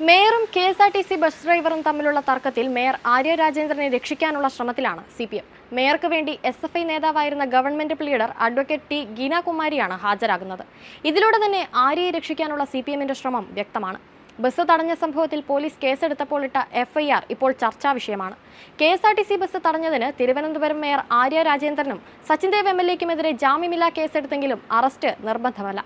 മേയറും K S R T C bus ഡ്രൈവറും തമ്മിലുള്ള തർക്കത്തിൽ മേയർ ആര്യ രാജേന്ദ്രനെ രക്ഷിക്കാനുള്ള ശ്രമത്തിലാണ് സി പി എം. മേയർക്ക് വേണ്ടി എസ് എഫ് ഐ നേതാവായിരുന്ന ഗവൺമെന്റ് ലീഡർ അഡ്വക്കേറ്റ് ടി ഗീനാകുമാരിയാണ് ഹാജരാകുന്നത്. ഇതിലൂടെ തന്നെ ആര്യയെ രക്ഷിക്കാനുള്ള സി ശ്രമം വ്യക്തമാണ്. ബസ് തടഞ്ഞ സംഭവത്തിൽ പോലീസ് കേസെടുത്തപ്പോൾ ഇട്ട എഫ്ഐആർ ഇപ്പോൾ ചർച്ചാ വിഷയമാണ്. K S R T C bus തടഞ്ഞതിന് Thiruvananthapuram mayor Arya രാജേന്ദ്രനും സച്ചിൻ ദേവ് എം എൽ എക്കുമെതിരെ ജാമ്യമില്ലാ കേസെടുത്തെങ്കിലും അറസ്റ്റ് നിർബന്ധമല്ല.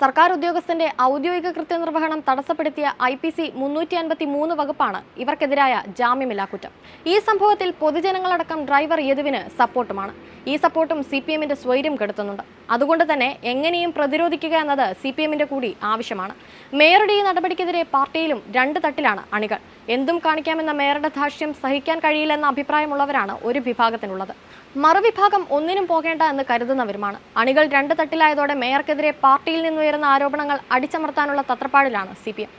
സർക്കാർ ഉദ്യോഗസ്ഥന്റെ ഔദ്യോഗിക കൃത്യനിർവഹണം തടസ്സപ്പെടുത്തിയ ഐ പി സി മുന്നൂറ്റി അൻപത്തി മൂന്ന് വകുപ്പാണ് ഇവർക്കെതിരായ ജാമ്യമില്ലാ കുറ്റം. ഈ സംഭവത്തിൽ പൊതുജനങ്ങളടക്കം ഡ്രൈവർ യദുവിന് സപ്പോർട്ടുമാണ്. ഈ സപ്പോർട്ടും സി പി എമ്മിന്റെ സ്വൈര്യം കെടുത്തുന്നുണ്ട്. അതുകൊണ്ട് തന്നെ എങ്ങനെയും പ്രതിരോധിക്കുക എന്നത് സി പി എമ്മിന്റെ കൂടി ആവശ്യമാണ്. മേയറുടെ ഈ നടപടിക്കെതിരെ പാർട്ടിയിലും രണ്ട് തട്ടിലാണ് അണികൾ. എന്തും കാണിക്കാമെന്ന മേയറുടെ ധാർഷ്യം സഹിക്കാൻ കഴിയില്ലെന്ന അഭിപ്രായമുള്ളവരാണ് ഒരു വിഭാഗത്തിനുള്ളത്. മറുവിഭാഗം ഒന്നിനും പോകേണ്ട എന്ന് കരുതുന്നവരുമാണ്. അണികൾ രണ്ട് തട്ടിലായതോടെ മേയർക്കെതിരെ പാർട്ടിയിൽ നിന്നുയരുന്ന ആരോപണങ്ങൾ അടിച്ചമർത്താനുള്ള തത്രപ്പാടിലാണ് സി പി എം.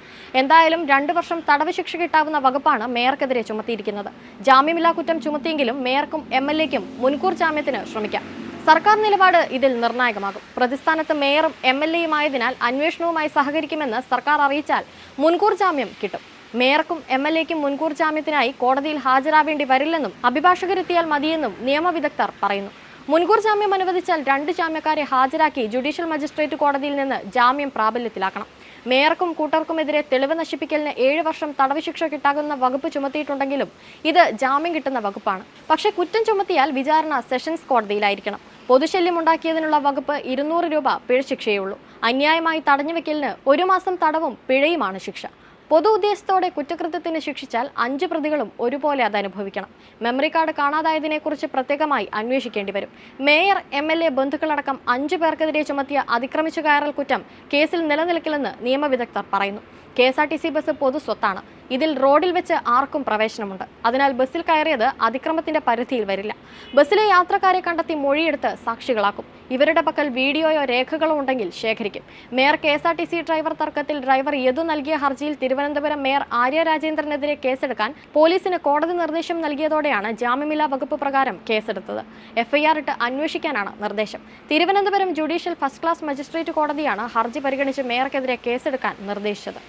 എന്തായാലും രണ്ടു വർഷം തടവ് ശിക്ഷ കിട്ടാവുന്ന വകുപ്പാണ് മേയർക്കെതിരെ ചുമത്തിയിരിക്കുന്നത്. ജാമ്യമില്ലാ കുറ്റം ചുമത്തിയെങ്കിലും മേയർക്കും എം എൽ എക്കും മുൻകൂർ ജാമ്യത്തിന് ശ്രമിക്കാം. സർക്കാർ നിലപാട് ഇതിൽ നിർണായകമാകും. പ്രതിസ്ഥാനത്ത് മേയറും എം എൽ എയുമായതിനാൽ അന്വേഷണവുമായി സഹകരിക്കുമെന്ന് സർക്കാർ അറിയിച്ചാൽ മുൻകൂർ ജാമ്യം കിട്ടും. മേയർക്കും എം എൽ എക്കും മുൻകൂർ ജാമ്യത്തിനായി കോടതിയിൽ ഹാജരാവേണ്ടി വരില്ലെന്നും അഭിഭാഷകരെത്തിയാൽ മതിയെന്നും നിയമവിദഗ്ധർ പറയുന്നു. മുൻകൂർ ജാമ്യം അനുവദിച്ചാൽ രണ്ട് ജാമ്യക്കാരെ ഹാജരാക്കി ജുഡീഷ്യൽ മജിസ്ട്രേറ്റ് കോടതിയിൽ നിന്ന് ജാമ്യം പ്രാബല്യത്തിലാക്കണം. മേയർക്കും കൂട്ടർക്കുമെതിരെ തെളിവ് നശിപ്പിക്കലിന് ഏഴ് വർഷം തടവ് ശിക്ഷ കിട്ടാകുന്ന വകുപ്പ് ചുമത്തിയിട്ടുണ്ടെങ്കിലും ഇത് ജാമ്യം കിട്ടുന്ന വകുപ്പാണ്. പക്ഷേ കുറ്റം ചുമത്തിയാൽ വിചാരണ സെഷൻസ് കോടതിയിലായിരിക്കണം. പൊതുശല്യം ഉണ്ടാക്കിയതിനുള്ള വകുപ്പ് ഇരുന്നൂറ് രൂപ പിഴ ശിക്ഷയുള്ളൂ അന്യായമായി തടഞ്ഞുവെക്കലിന് ഒരു മാസം തടവും പിഴയുമാണ് ശിക്ഷ. പൊതു ഉദ്ദേശത്തോടെ കുറ്റകൃത്യത്തിന് ശിക്ഷിച്ചാൽ അഞ്ച് പ്രതികളും ഒരുപോലെ അത് അനുഭവിക്കണം. മെമ്മറി കാർഡ് കാണാതായതിനെക്കുറിച്ച് പ്രത്യേകമായി അന്വേഷിക്കേണ്ടി വരും. മേയർ എം എൽ എ ബന്ധുക്കളടക്കം അഞ്ചു പേർക്കെതിരെ ചുമത്തിയ അതിക്രമിച്ചു കയറൽ കുറ്റം കേസിൽ നിലനിൽക്കില്ലെന്ന് നിയമവിദഗ്ധർ പറയുന്നു. K S R T C bus പൊതു സ്വത്താണ്. ഇതിൽ റോഡിൽ വെച്ച് ആർക്കും പ്രവേശനമുണ്ട്. അതിനാൽ ബസ്സിൽ കയറിയത് അതിക്രമത്തിന്റെ പരിധിയിൽ വരില്ല. ബസ്സിലെ യാത്രക്കാരെ കണ്ടെത്തി മൊഴിയെടുത്ത് സാക്ഷികളാക്കും. ഇവരുടെ പക്കൽ വീഡിയോയോ രേഖകളോ ഉണ്ടെങ്കിൽ ശേഖരിക്കും. Mayor K S R T C driver തർക്കത്തിൽ ഡ്രൈവർ യദു നൽകിയ ഹർജിയിൽ തിരുവനന്തപുരം മേയർ ആര്യ രാജേന്ദ്രനെതിരെ കേസെടുക്കാൻ പോലീസിന് കോടതി നിർദ്ദേശം നൽകിയതോടെയാണ് ജാമ്യമില്ലാ വകുപ്പ് പ്രകാരം കേസെടുത്തത്. എഫ്ഐആർ ഇട്ട് അന്വേഷിക്കാനാണ് നിർദ്ദേശം. Thiruvananthapuram judicial first class magistrate കോടതിയാണ് ഹർജി പരിഗണിച്ച് മേയർക്കെതിരെ കേസെടുക്കാൻ നിർദ്ദേശിച്ചത്.